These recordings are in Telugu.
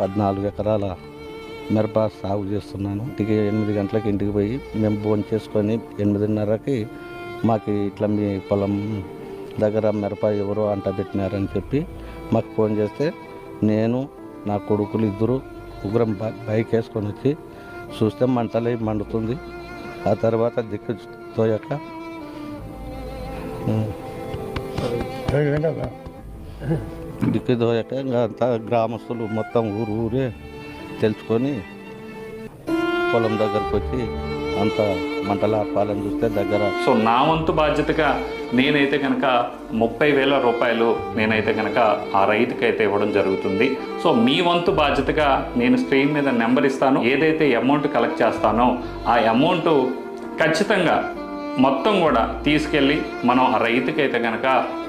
పద్నాలుగు ఎకరాల మిరప సాగు చేస్తున్నాను. ఇంటికి ఎనిమిది గంటలకు ఇంటికి పోయి మేము భోజనం చేసుకొని ఎనిమిదిన్నరకి మాకు ఇట్లా మీ పొలం దగ్గర మిరప ఎవరో అంట పెట్టినారని చెప్పి మాకు ఫోన్ చేస్తే నేను నా కొడుకులు ఇద్దరు ముగ్గురం బైక్ వేసుకొని వచ్చి చూస్తే మంటలే మండుతుంది. ఆ తర్వాత దిక్కు తోయక ఉమ్, దిక్కు తోయక ఇంకా అంతా గ్రామస్తులు మొత్తం ఊరు ఊరే తెలుసుకొని పొలం దగ్గరకు వచ్చి అంత మంటలాపాలని చూస్తే దగ్గర సో నా వంతు బాధ్యతగా నేనైతే కనుక ముప్పై వేల రూపాయలు నేనైతే కనుక ఆ రైతుకి అయితే ఇవ్వడం జరుగుతుంది. సో మీ వంతు బాధ్యతగా నేను స్క్రీన్ మీద నెంబర్ ఇస్తాను. ఏదైతే అమౌంట్ కలెక్ట్ చేస్తానో ఆ అమౌంట్ ఖచ్చితంగా మొత్తం కూడా తీసుకెళ్ళి మనం ఆ రైతుకి అయితే కనుక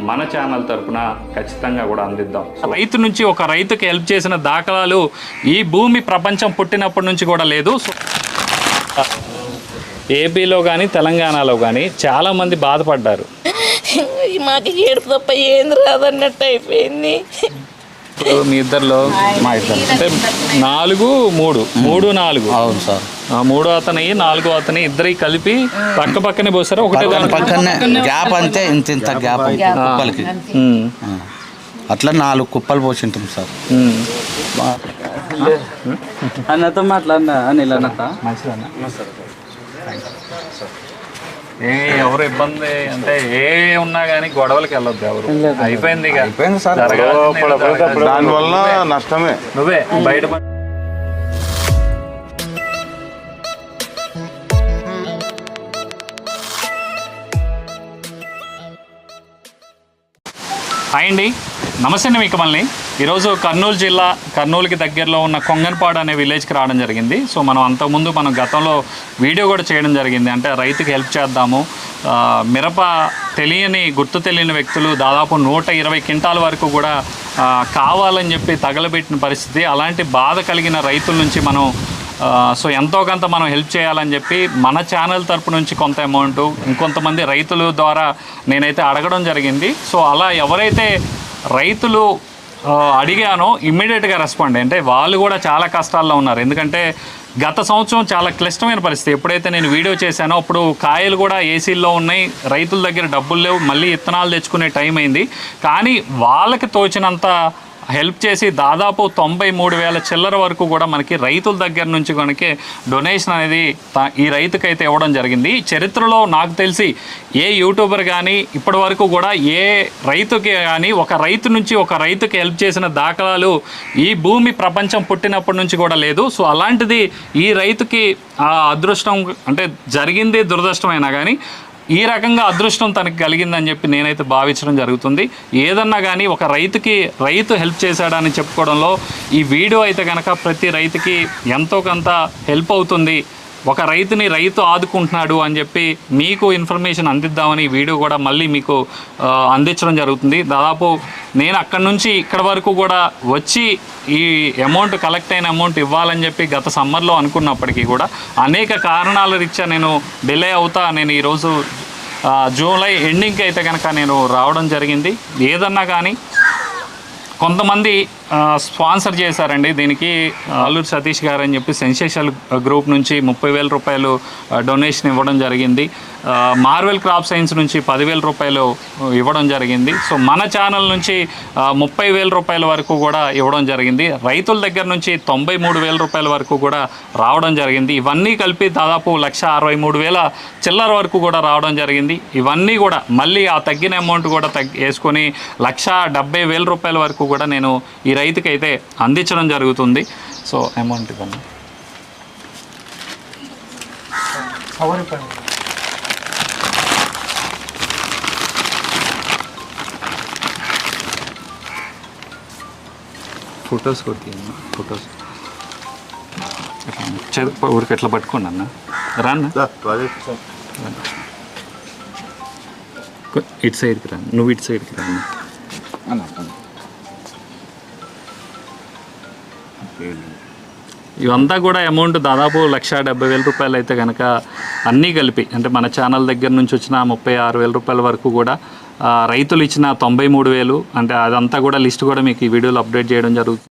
మన ఛానల్ తరపున ఖచ్చితంగా కూడా అందిద్దాం. రైతు నుంచి ఒక రైతుకి హెల్ప్ చేసిన దాఖలాలు ఈ భూమి ప్రపంచం పుట్టినప్పటి నుంచి కూడా లేదు. సో ఏపీలో కానీ తెలంగాణలో కానీ చాలామంది బాధపడ్డారు. మాకు ఏడుపు తప్ప ఏంది రాదన్నట్టు అయిపోయింది. ఇప్పుడు మీ ఇద్దరిలో మా ఇద్దరు. అంటే నాలుగు మూడు. మూడు నాలుగు. అవును సార్. ఆ మూడో అతని నాలుగో అతని ఇద్దరికి కలిపి పక్క పక్కనే పోసారా? ఒకటే పక్కనే గ్యాప్ అంతే ఇంత ఇంత గ్యాప్ కుప్పలకి. ఉమ్. అట్లా నాలుగు కుప్పలు పోసింటాం సార్. ఉమ్. అన్నతో మాట్లాడినా అనిల్ అన్నతో? ఏ ఎవరు ఇబ్బంది అంటే ఏ ఉన్నా కానీ గొడవలకి వెళ్ళొద్దు ఎవరు అయిపోయింది ఇక. అయిపోయింది సార్. జరగాల్సింది ఏదో జరగాల్సింది. దానివల్ల నష్టమే నువ్వే బయట హాయ్ అండి నమస్తే అండి మీకు మళ్ళీ ఈరోజు కర్నూలు జిల్లా కర్నూలుకి దగ్గరలో ఉన్న కొంగన్పాడు అనే విలేజ్కి రావడం జరిగింది. సో మనం అంతకుముందు మనం గతంలో వీడియో కూడా చేయడం జరిగింది. అంటే రైతుకి హెల్ప్ చేద్దాము. మిరప తెలియని గుర్తు తెలియని వ్యక్తులు దాదాపు నూట ఇరవై క్వింటాల వరకు కూడా కావాలని చెప్పి తగలబెట్టిన పరిస్థితి. అలాంటి బాధ కలిగిన రైతుల నుంచి మనం సో ఎంతో కొంత మనం హెల్ప్ చేయాలని చెప్పి మన ఛానల్ తరపు నుంచి కొంత అమౌంట్ ఇంకొంతమంది రైతుల ద్వారా నేనైతే అడగడం జరిగింది. సో అలా ఎవరైతే రైతులు అడిగాను ఇమ్మీడియట్గా రెస్పాండ్ అంటే వాళ్ళు కూడా చాలా కష్టాల్లో ఉన్నారు. ఎందుకంటే గత సంవత్సరం చాలా క్లిష్టమైన పరిస్థితి. ఎప్పుడైతే నేను వీడియో చేశానో అప్పుడు కాయలు కూడా ఏసీల్లో ఉన్నాయి. రైతుల దగ్గర డబ్బులు లేవు. మళ్ళీ ఇత్తనాలు తెచ్చుకునే టైం అయింది. కానీ వాళ్ళకి తోచినంత హెల్ప్ చేసి దాదాపు తొంభై మూడు వేల చిల్లర వరకు కూడా మనకి రైతుల దగ్గర నుంచి కనుక డొనేషన్ అనేది ఈ రైతుకైతే ఇవ్వడం జరిగింది. చరిత్రలో నాకు తెలిసి ఏ యూట్యూబర్ కానీ ఇప్పటి వరకు కూడా ఏ రైతుకి కానీ ఒక రైతు నుంచి ఒక రైతుకి హెల్ప్ చేసిన దాఖలాలు ఈ భూమి ప్రపంచం పుట్టినప్పటి నుంచి కూడా లేదు. సో అలాంటిది ఈ రైతుకి అదృష్టం అంటే జరిగింది దురదృష్టమైనా కానీ ఈ రకంగా అదృష్టం తనకి కలిగిందని చెప్పి నేనైతే భావించడం జరుగుతుంది. ఏదన్నా కానీ ఒక రైతుకి రైతు హెల్ప్ చేశాడని చెప్పుకోవడంలో ఈ వీడియో అయితే కనుక ప్రతి రైతుకి ఎంతో కొంత హెల్ప్ అవుతుంది. ఒక రైతుని రైతు ఆదుకుంటున్నాడు అని చెప్పి మీకు ఇన్ఫర్మేషన్ అందిద్దామని వీడియో కూడా మళ్ళీ మీకు అందించడం జరుగుతుంది. దాదాపు నేను అక్కడి నుంచి ఇక్కడ వరకు కూడా వచ్చి ఈ అమౌంట్ కలెక్ట్ అయిన అమౌంట్ ఇవ్వాలని చెప్పి గత సమ్మర్లో అనుకున్నప్పటికీ కూడా అనేక కారణాల రీత్యా నేను డిలే అవుతా నేను ఈరోజు జూలై ఎండింగ్కి అయితే కనుక నేను రావడం జరిగింది. ఏదన్నా కానీ కొంతమంది స్పాన్సర్ చేశారండి. దీనికి అల్లూరు సతీష్ గారు అని చెప్పి సెన్సేషల్ గ్రూప్ నుంచి ముప్పై వేల రూపాయలు డొనేషన్ ఇవ్వడం జరిగింది. మార్వెల్ క్రాప్ సైన్స్ నుంచి పదివేల రూపాయలు ఇవ్వడం జరిగింది. సో మన ఛానల్ నుంచి ముప్పై వేల రూపాయల వరకు కూడా ఇవ్వడం జరిగింది. రైతుల దగ్గర నుంచి తొంభై మూడు వేల రూపాయల వరకు కూడా రావడం జరిగింది. ఇవన్నీ కలిపి దాదాపు లక్ష అరవై మూడు వేల చిల్లర వరకు కూడా రావడం జరిగింది. ఇవన్నీ కూడా మళ్ళీ ఆ తగ్గిన అమౌంట్ కూడా తగ్గి వేసుకొని లక్ష డెబ్బై వేల రూపాయల వరకు కూడా నేను ఈ రైతుకి అయితే అందించడం జరుగుతుంది. సో అమౌంట్ ఇవ్వండి. ఫొటోస్ కొట్టి ఫొటోస్. చదువు ఊరికి ఎట్లా పట్టుకోండి అన్న? రాన్న? ఇటు సైడ్కి రా నువ్వు ఇటు సైడ్కి రా అన్న. Hmm. ఇవంతా కూడా అమౌంట్ దాదాపు లక్ష డెబ్బై వేల రూపాయలు అయితే కనుక అన్నీ కలిపి అంటే మన ఛానల్ దగ్గర నుంచి వచ్చిన ముప్పై ఆరు వేల రూపాయల వరకు కూడా రైతులు ఇచ్చిన తొంభై మూడు వేలు అంటే అదంతా కూడా లిస్ట్ కూడా మీకు ఈ వీడియోలో అప్డేట్ చేయడం జరుగుతుంది.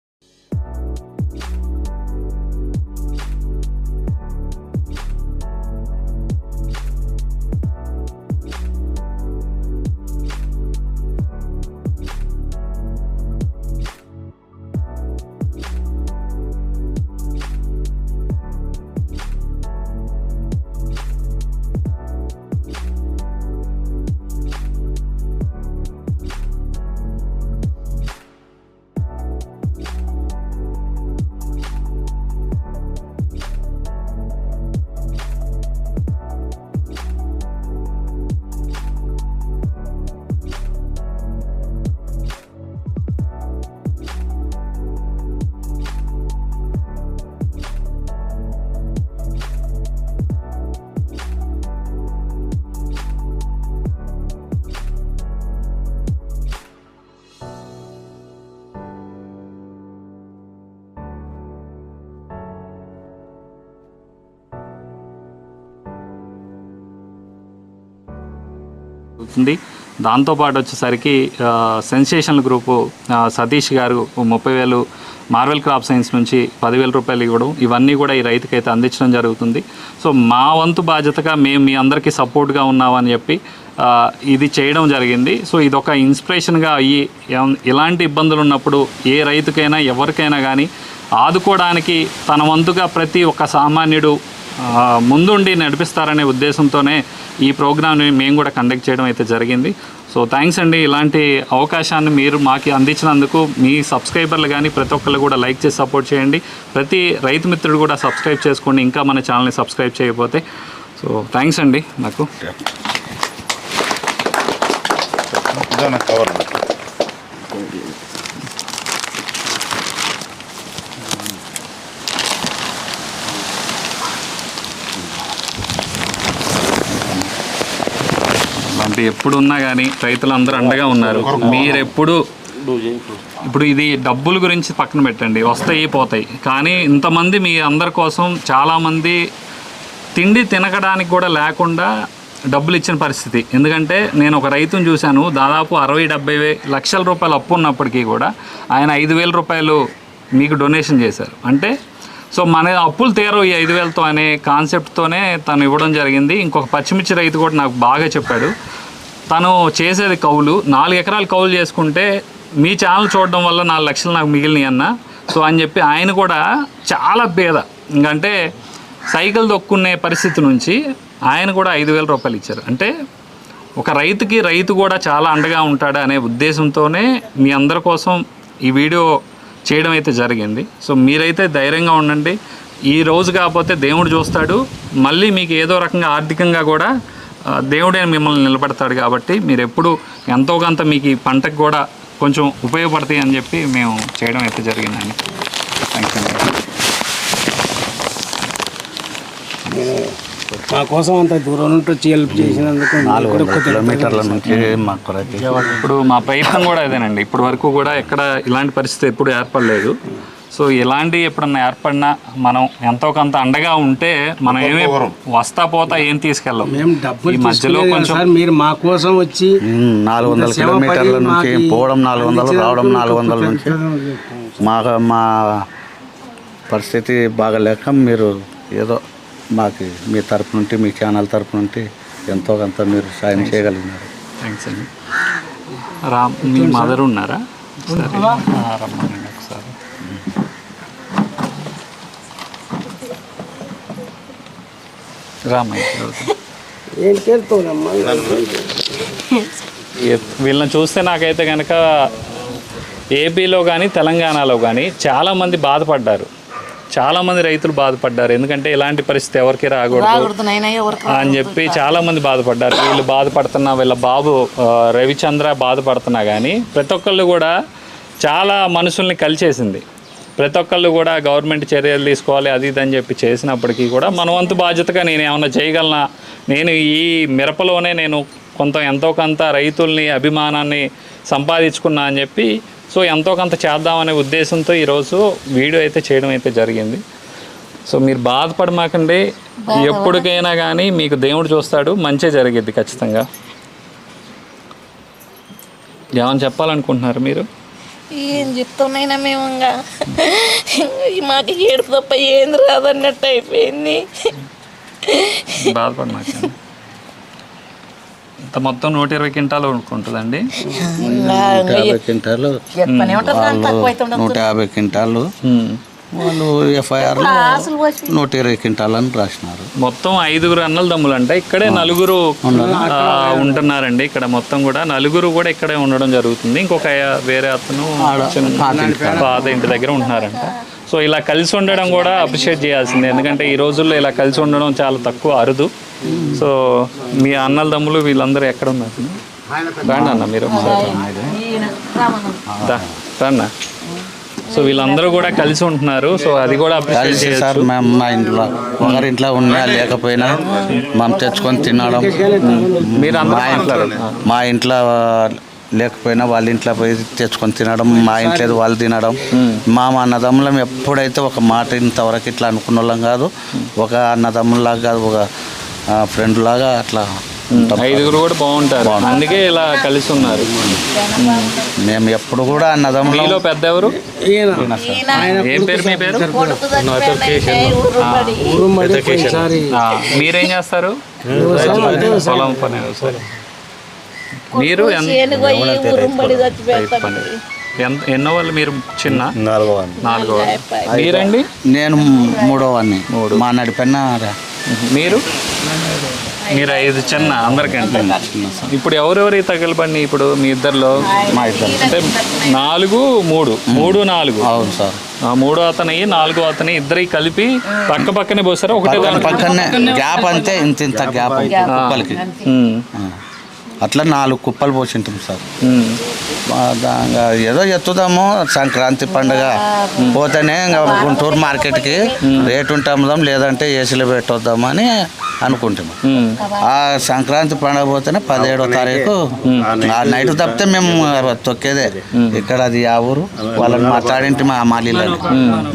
జరుగుతుంది. దాంతోపాటు వచ్చేసరికి సెన్సేషనల్ గ్రూపు సతీష్ గారు ముప్పై వేలు మార్వెల్ క్రాప్ సైన్స్ నుంచి పదివేల రూపాయలు ఇవ్వడం ఇవన్నీ కూడా ఈ రైతుకైతే అందించడం జరుగుతుంది. సో మా వంతు బాధ్యతగా మేము మీ అందరికీ సపోర్ట్గా ఉన్నామని చెప్పి ఇది చేయడం జరిగింది. సో ఇది ఒక ఇన్స్పిరేషన్గా అయ్యి ఇలాంటి ఇబ్బందులు ఉన్నప్పుడు ఏ రైతుకైనా ఎవరికైనా కానీ ఆదుకోవడానికి తన వంతుగా ప్రతి ఒక్క సామాన్యుడు ముందుండి నడిపిస్తారనే ఉద్దేశంతోనే ఈ ప్రోగ్రామ్ని మేము కూడా కండక్ట్ చేయడం అయితే జరిగింది. సో థ్యాంక్స్ అండి. ఇలాంటి అవకాశాన్ని మీరు మాకు అందించినందుకు మీ సబ్స్క్రైబర్లు కానీ ప్రతి ఒక్కళ్ళు కూడా లైక్ చేసి సపోర్ట్ చేయండి. ప్రతి రైతు మిత్రుడు కూడా సబ్స్క్రైబ్ చేసుకోండి. ఇంకా మన ఛానల్ని సబ్స్క్రైబ్ చేయకపోతే. సో థ్యాంక్స్ అండి నాకు. మరి ఎప్పుడున్నా ఎప్పుడు ఉన్నా కానీ రైతులందరూ అండగా ఉన్నారు. మీరెప్పుడు ఇప్పుడు ఇది డబ్బుల గురించి పక్కన పెట్టండి. వస్తాయి పోతాయి. కానీ ఇంతమంది మీ అందరి కోసం చాలామంది తిండి తినకడానికి కూడా లేకుండా డబ్బులు ఇచ్చిన పరిస్థితి. ఎందుకంటే నేను ఒక రైతుని చూశాను. దాదాపు అరవై డెబ్బై లక్షల రూపాయలు అప్పు ఉన్నప్పటికీ కూడా ఆయన ఐదు వేల రూపాయలు మీకు డొనేషన్ చేశారు. అంటే సో మన అప్పులు తీరవు ఈ ఐదు వేలతో అనే కాన్సెప్ట్తోనే తను ఇవ్వడం జరిగింది. ఇంకొక పచ్చిమిర్చి రైతు కూడా నాకు బాగా చెప్పాడు. తను చేసేది కౌలు. నాలుగు ఎకరాలు కౌలు చేసుకుంటే మీ ఛానల్ చూడడం వల్ల నాలుగు లక్షలు నాకు మిగిలినాయి అన్న. సో అని చెప్పి ఆయన కూడా చాలా పేద. ఇంకంటే సైకిల్ దొక్కునే పరిస్థితి నుంచి ఆయన కూడా ఐదు వేల రూపాయలు ఇచ్చారు. అంటే ఒక రైతుకి రైతు కూడా చాలా అండగా ఉంటాడు అనే ఉద్దేశంతోనే మీ అందరి కోసం ఈ వీడియో చేయడం అయితే జరిగింది. సో మీరైతే ధైర్యంగా ఉండండి. ఈ రోజు కాకపోతే దేవుడు చూస్తాడు. మళ్ళీ మీకు ఏదో రకంగా ఆర్థికంగా కూడా దేవుడే మిమ్మల్ని నిలబెడతాడు కాబట్టి మీరు ఎప్పుడు ఎంతో కొంత మీకు ఈ పంటకు కూడా కొంచెం ఉపయోగపడతాయి అని చెప్పి మేము చేయడం అయితే జరిగిందండి. థ్యాంక్స్ అండి మా కోసం అంత దూరం నుండి వచ్చి హెల్ప్ చేసినందుకు నాలుగు కిలోమీటర్ల నుంచి మాకు ఇప్పుడు మా ప్రయత్నం కూడా అదేనండి. ఇప్పటి వరకు కూడా ఎక్కడ ఇలాంటి పరిస్థితి ఎప్పుడు ఏర్పడలేదు. సో ఇలాంటి ఎప్పుడన్నా ఏర్పడినా మనం ఎంతో కొంత అండగా ఉంటే మనం ఏమి వస్తా పోతా ఏం తీసుకెళ్ళం. మేము డబ్బులు ఈ మధ్యలో కొంచెం సార్ మీరు మా కోసం వచ్చి నాలుగు వందల కిలోమీటర్ల నుంచి మాకు పోవడం నాలుగు వందలు రావడం నాలుగు వందల నుంచి. అందించినందుకు మా మా పరిస్థితి బాగలేక మీరు ఏదో మాకు మీ తరపు నుండి మీ ఛానల్ తరపు నుండి ఎంతో కొంత మీరు సాయం చేయగలిగినారు. థ్యాంక్స్ అండి. రా మీ మదర్ ఉన్నారా? సరే. వీళ్ళని చూస్తే నాకైతే కనుక ఏపీలో కానీ తెలంగాణలో కానీ చాలామంది బాధపడ్డారు. చాలామంది రైతులు బాధపడ్డారు. ఎందుకంటే ఇలాంటి పరిస్థితి ఎవరికి రాకూడదు అని చెప్పి చాలామంది బాధపడ్డారు. వీళ్ళు బాధపడుతున్నా వీళ్ళ బాబు రవిచంద్ర బాధపడుతున్నా కానీ ప్రతి ఒక్కళ్ళు కూడా చాలా మనుషుల్ని కలిచేసింది. ప్రతి ఒక్కళ్ళు కూడా గవర్నమెంట్ చర్యలు తీసుకోవాలి అది ఇది అని చెప్పి చేసినప్పటికీ కూడా మన వంతు బాధ్యతగా నేను ఏమన్నా చేయగలనా? నేను ఈ మిరపలోనే నేను కొంత ఎంతో కొంత రైతుల్ని అభిమానాన్ని సంపాదించుకున్నా అని చెప్పి సో ఎంతో కొంత చేద్దామనే ఉద్దేశంతో ఈరోజు వీడియో అయితే చేయడం అయితే జరిగింది. సో మీరు బాధపడమాకండి. ఎప్పటికైనా కానీ మీకు దేవుడు చూస్తాడు మంచి జరిగిద్ది ఖచ్చితంగా. ఏమని చెప్పాలనుకుంటున్నారు మీరు? ఏం చెప్తామైనా మేము ఇంకా? మాకు ఏడుపు తప్ప ఏంది రాదన్నట్టు అయిపోయింది. బాధపడమాకండి. ఇంత మొత్తం నూట ఇరవై క్వింటాలు ఉంటుందండి. నూట యాభై క్వింటాలు. నూట యాభై క్వింటాలు. వాళ్ళు ఎఫ్ఐఆర్లో నూట ఇరవై క్వింటాలు అని రాసినారు. మొత్తం ఐదుగురు అన్నల దమ్ములు అంటే ఇక్కడే నలుగురు ఉంటున్నారండి. ఇక్కడ మొత్తం కూడా నలుగురు కూడా ఇక్కడే ఉండడం జరుగుతుంది. ఇంకొక వేరే అతను పాత ఇంటి దగ్గర ఉంటున్నారంట. సో ఇలా కలిసి ఉండడం కూడా అప్రిషియేట్ చేయాల్సిందే. ఎందుకంటే ఈ రోజుల్లో ఇలా కలిసి ఉండడం చాలా తక్కువ అరుదు. సో మీ అన్నల దమ్ములు వీళ్ళందరూ ఎక్కడ ఉన్నారు? రండి అన్న మీరు రండి సో వీళ్ళందరూ కూడా కలిసి ఉంటున్నారు. సో అది కూడా కలిసి సార్ మేము మా ఇంట్లో ఒకరింట్లో ఉన్నా లేకపోయినా మనం తెచ్చుకొని తినడం. మీరు మా ఇంట్లో మా ఇంట్లో లేకపోయినా వాళ్ళ ఇంట్లో పోయి తెచ్చుకొని తినడం మా ఇంట్లో వాళ్ళు తినడం. మా మా అన్నదమ్ములం ఎప్పుడైతే ఒక మాట ఇంతవరకు ఇట్లా అనుకున్న వాళ్ళం కాదు ఒక అన్నదమ్ములాగా కాదు ఒక ఫ్రెండ్ లాగా అట్లా ఐదుగురు కూడా బాగుంటారు. అందుకే ఇలా కలిసి ఉన్నారు మేము ఎప్పుడు కూడా అన్నదమ్ములం మీలో పెద్ద ఎవరు ఏం పేరు మీ మీరేం చేస్తారు? పొలం పని. మీరు ఎన్నో వాళ్ళు మీరు చిన్న? నాలుగో నాలుగో మీరండి? నేను మూడోవాన్ని మా నడిపెన్న మీరు? మీరు ఐదు చిన్న అందరికంటే ఇప్పుడు ఎవరెవరి తగలబడి ఇప్పుడు మీ ఇద్దరిలో? మా ఇద్దరు. అంటే నాలుగు మూడు. మూడు నాలుగు. అవును సార్. ఆ, మూడో అతని నాలుగో అతని ఇద్దరి కలిపి పక్క పక్కనే పోసారా? ఒకటే పక్కన గ్యాప్ అంతే ఇంత ఇంత గ్యాప్ కుప్పలకి. అట్లా నాలుగు కుప్పలు పోసింటాం సార్. ఏదో ఎత్తుదాము సంక్రాంతి పండుగ పోతేనే ఇంకా గుంటూరు మార్కెట్కి రేటు ఉంటాం లేదంటే ఏసీలో పెట్టొద్దామని అనుకుంటున్నాం. ఆ సంక్రాంతి పండుగ పోతేనే పదిహేడో తారీఖు ఆ నైట్ తప్పితే మేము తొక్కేదే. ఇక్కడ అది ఆ ఊరు వాళ్ళని మాట్లాడింటి మా మాలీలని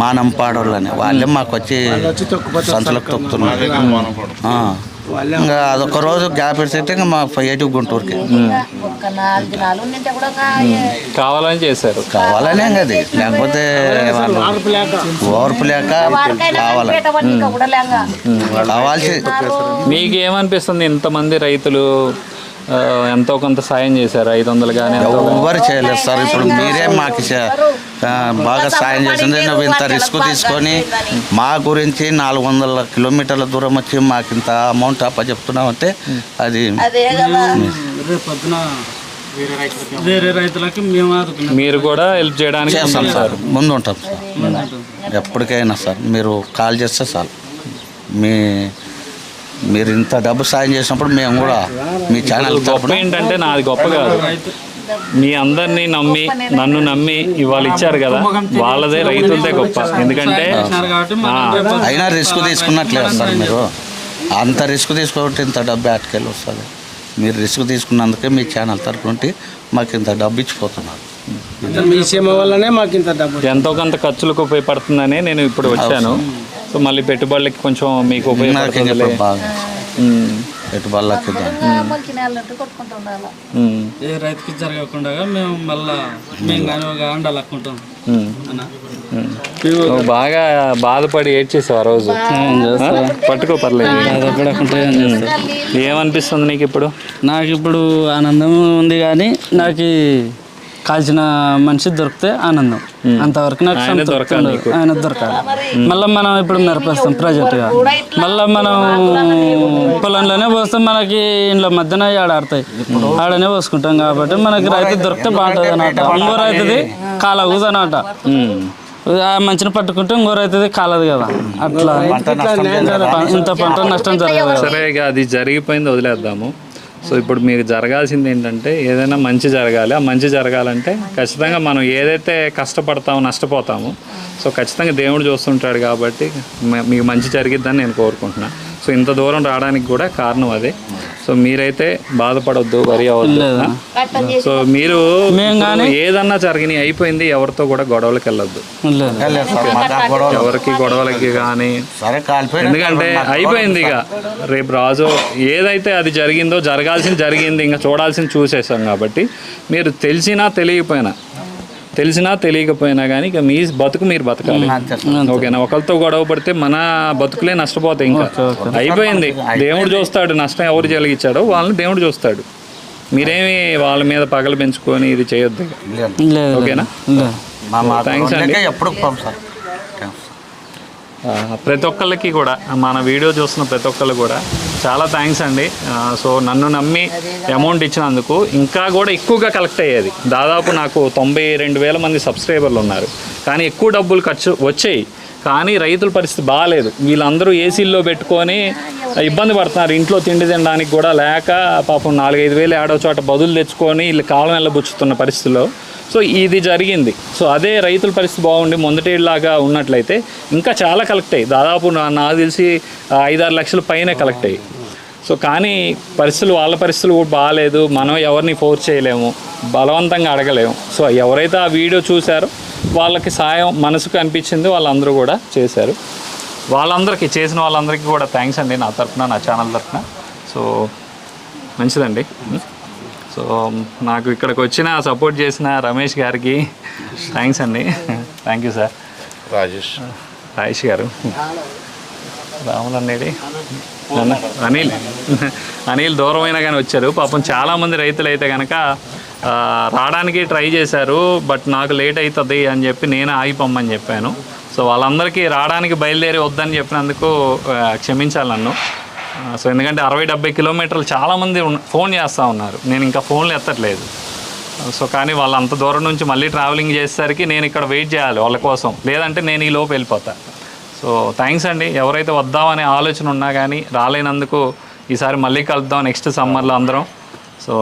మా పాడోళ్ళని వాళ్ళే మాకు వచ్చి సంతలకు తొక్కుతున్నారు ఇంకా అదొక రోజు గ్యాప్ ఇస్తే ఇంకా మా ఎయిట్ గుంటూరుకి. కావాలని చేశారు. కావాలనే ఇంకా అది. లేకపోతే వాళ్ళు ఓర్పు లేక కావాలి కావాల్సి మీకు ఏమనిపిస్తుంది ఇంతమంది రైతులు ఎంతో కొంత సాయం చేశారు. ఐదు వందలు కానీ ఎవ్వరు చేయలేదు సార్. ఇప్పుడు మీరే మాకు బాగా సాయం చేసింది నువ్వు ఇంత రిస్క్ తీసుకొని మా గురించి నాలుగు వందల కిలోమీటర్ల దూరం వచ్చి మాకు ఇంత అమౌంట్ అప్ప చెప్తున్నావు అంటే అది వేరే రైతులకి మేము మీరు కూడా హెల్ప్ చేయడానికి చేస్తాం సార్. ముందు ఉంటాం సార్. ఎప్పటికైనా సార్. మీరు కాల్ చేస్తే సార్ మీ మీరు ఇంత డబ్బు సాయం చేసినప్పుడు మేము కూడా మీ ఛానల్ గొప్ప ఏంటంటే నాది గొప్ప కాదు. మీ అందరినీ నమ్మి నన్ను నమ్మి ఇవాళ ఇచ్చారు కదా వాళ్ళదే రైతులదే గొప్ప. ఎందుకంటే అయినా రిస్క్ తీసుకున్నట్లేదు సార్ మీరు. అంత రిస్క్ తీసుకోబట్టి ఇంత డబ్బు ఆటకెళ్ళి వస్తుంది. మీరు రిస్క్ తీసుకున్నందుకే మీ ఛానల్ తరపు నుండి మాకు ఇంత డబ్బు ఇచ్చిపోతున్నారు. మీ సేమ వల్లనే మాకు ఇంత డబ్బు ఎంతో కొంత ఖర్చులకు ఉపయోగపడుతుందని నేను ఇప్పుడు వచ్చాను. సో మళ్ళీ పెట్టుబడులకి కొంచెం మీకు ఉపయోగపడుతుందిలే ఉమ్, పెట్టుబడులకి ఏ రైతుకి జరగకుండా మేము మళ్ళా మేము కానీ ఒక అండాలు అక్కుంటాం ఉమ్, అన్న. ఉమ్. నువ్వు బాగా బాధపడి ఏడ్చేసావు ఆ రోజు. ఆ? పట్టుకో పర్లేదు ఏం ఏమనిపిస్తుంది నీకు ఇప్పుడు నాకు ఇప్పుడు ఆనందం ఉంది కానీ నాకు ఈ కాల్చిన మనిషి దొరికితే ఆనందం. అంతవరకు నాకు ఆయన సంతృప్తి. ఆయన దొరకాలి. మళ్ళీ మనం ఇప్పుడు మిరపేస్తాం ప్రజెంట్గా మళ్ళీ మనం పొలంలోనే పోస్తే మనకి ఇంట్లో మధ్యన ఆడాడతాయి ఆడనే పోసుకుంటాం కాబట్టి మనకి రైతు దొరికితే బాగుంటుంది అన్నమాట. ఇంకో రైతుది కాలగుది అన్నమాట ఆ మంచిని పట్టుకుంటే ఇంకో రైతుది కాలదు కదా. అట్లా. ఇంత పంట నష్టం జరగదు. సరే ఇక అది జరిగిపోయింది వదిలేద్దాము. సో ఇప్పుడు మీకు జరగాల్సింది ఏంటంటే ఏదైనా మంచి జరగాలి. ఆ మంచి జరగాలంటే ఖచ్చితంగా మనం ఏదైతే కష్టపడతామో నష్టపోతామో సో ఖచ్చితంగా దేవుడు చూస్తుంటాడు కాబట్టి మ- మీకు మంచి జరిగిద్దని నేను కోరుకుంటున్నా. సో ఇంత దూరం రావడానికి కూడా కారణం అదే. సో మీరైతే బాధపడొద్దు వరి అవ్వద్దు. చేసి సో మీరు ఏదన్నా జరిగినాయి అయిపోయింది ఎవరితో కూడా గొడవలకు వెళ్ళొద్దు. ఎవరికి గొడవలకి కానీ ఎందుకంటే అయిపోయింది ఇక. రేపు రాజు ఏదైతే అది జరిగిందో జరగాల్సింది జరిగింది ఇంకా చూడాల్సింది చూసేసాం కాబట్టి మీరు తెలిసినా తెలియకపోయినా తెలిసినా తెలియకపోయినా కానీ ఇక మీ బతుకు మీరు బతకాలి. ఓకేనా? ఒకరితో గొడవ పడితే మన బతుకులే నష్టపోతాయి ఇంకా. అయిపోయింది. దేవుడు చూస్తాడు. నష్టం ఎవరు జరిగించాడో వాళ్ళని దేవుడు చూస్తాడు. మీరేమి వాళ్ళ మీద పగలు పెంచుకొని ఇది చేయొద్దు ఓకేనా? అండి. ఎప్పుడు. ఆ, ప్రతి ఒక్కళ్ళకి కూడా మన వీడియో చూస్తున్న ప్రతి ఒక్కళ్ళు కూడా చాలా థ్యాంక్స్ అండి. సో నన్ను నమ్మి అమౌంట్ ఇచ్చినందుకు ఇంకా కూడా ఎక్కువగా కలెక్ట్ అయ్యేది. దాదాపు నాకు తొంభై రెండు వేల మంది సబ్స్క్రైబర్లు ఉన్నారు. కానీ ఎక్కువ డబ్బులు ఖర్చు వచ్చాయి. కానీ రైతుల పరిస్థితి బాగాలేదు వీళ్ళందరూ ఏసీల్లో పెట్టుకొని ఇబ్బంది పడుతున్నారు. ఇంట్లో తిండి తినడానికి కూడా లేక పాపం నాలుగైదు వేలు ఏడో చోట బదులు తెచ్చుకొని వీళ్ళు కాలం వెళ్ళబుచ్చుతున్న పరిస్థితిలో. సో ఇది జరిగింది. సో అదే రైతుల పరిస్థితి బాగుండి మొదటిలాగా ఉన్నట్లయితే ఇంకా చాలా కలెక్ట్ అయ్యి. దాదాపు నాకు తెలిసి ఐదారు లక్షల పైన కలెక్ట్ అయ్యి. సో కానీ పరిస్థితులు వాళ్ళ పరిస్థితులు కూడా బాగాలేదు. మనం ఎవరిని ఫోర్స్ చేయలేము. బలవంతంగా అడగలేము. సో ఎవరైతే ఆ వీడియో చూశారో వాళ్ళకి సాయం మనసుకు అనిపించింది వాళ్ళందరూ కూడా చేశారు. వాళ్ళందరికీ చేసిన వాళ్ళందరికీ కూడా థ్యాంక్స్ అండి నా తరఫున నా ఛానల్ తరఫున సో మంచిదండి. సో నాకు ఇక్కడికి వచ్చిన సపోర్ట్ చేసిన రమేష్ గారికి థ్యాంక్స్ అండి. Thank you sir Rajesh. Rajesh గారు. రాములు అనేది అనిల్. అనిల్ దూరమైనా కానీ వచ్చారు. పాపం చాలామంది రైతులు అయితే కనుక రావడానికి ట్రై చేశారు బట్ నాకు లేట్ అవుతుంది అని చెప్పి నేను ఆగిపోమ్మని చెప్పాను. సో వాళ్ళందరికీ రావడానికి బయలుదేరి వద్దని చెప్పినందుకు క్షమించాలి నన్ను. సో ఎందుకంటే అరవై డెబ్బై కిలోమీటర్లు చాలామంది ఫోన్ చేస్తూ ఉన్నారు. నేను ఇంకా ఫోన్లు ఎత్తట్లేదు. సో కానీ వాళ్ళు అంత దూరం నుంచి మళ్ళీ ట్రావెలింగ్ చేసేసరికి నేను ఇక్కడ వెయిట్ చేయాలి వాళ్ళ కోసం. లేదంటే నేను ఈ లోపు వెళ్ళిపోతా. సో థ్యాంక్స్ అండి. ఎవరైతే వద్దామనే ఆలోచన ఉన్నా కానీ రాలేనందుకు ఈసారి మళ్ళీ కలుద్దాం నెక్స్ట్ సమ్మర్లో అందరం. సో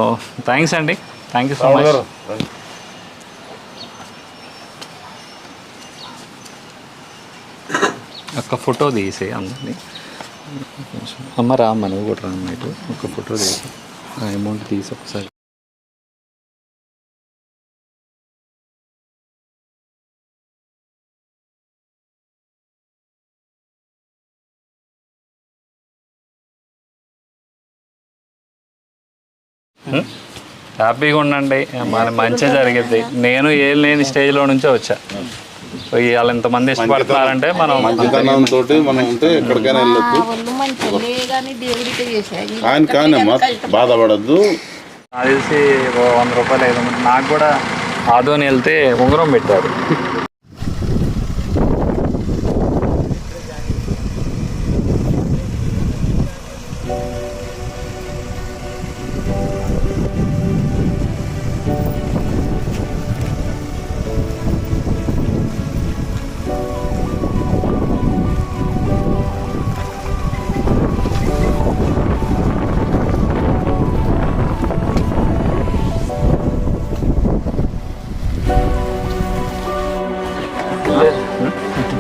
థ్యాంక్స్ అండి. థ్యాంక్ యూ సో మచ్ ఒక్క ఫోటో తీసే అందరినీ. అమ్మ రామ్మ నువ్వు కూడా రామ్మ ఇటు. ఒక ఫోటో తీసి ఆ అమౌంట్ తీసి ఒకసారి హ్యాపీగా ఉండండి. మన మంచి జరిగింది నేను ఏం లేని స్టేజ్లో నుంచే వచ్చా. సో ఇవాళ ఇంతమంది ఇష్టపడుతున్నారంటే మనం మంచితనంతో మనం ఉంటే ఎక్కడికైనా వెళ్ళొచ్చు. వాళ్ళు మంచి కానీ దేవుడికి చేశాయి కానీ కానీ అమ్మా బాధపడద్దు. నాకు తెలిసి వంద రూపాయలు ఐదు నాకు కూడా ఆదోని వెళ్తే ఉంగరం పెట్టారు.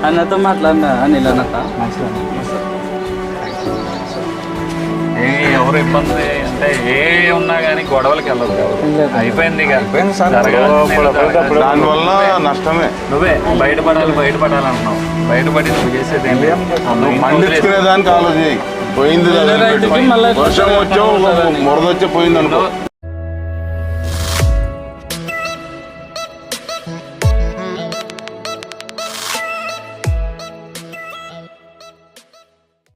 అన్నతో మాట్లాడినా? అనిల్ అన్నతో? ఏ ఎవరు ఇబ్బంది? అంటే ఏ ఉన్నా కానీ గొడవలకి వెళ్ళదు. అయిపోయింది ఇక. దానివల్ల నష్టమే. నువ్వే బయటపడాలి బయటపడాలి అంటున్నావు బయటపడి నువ్వు చేసేది ఏం లేదు నువ్వు పండించుకునే దానికి ఆలోచన పోయింది వర్షం వచ్చో మురద వచ్చి పోయింది అనుకో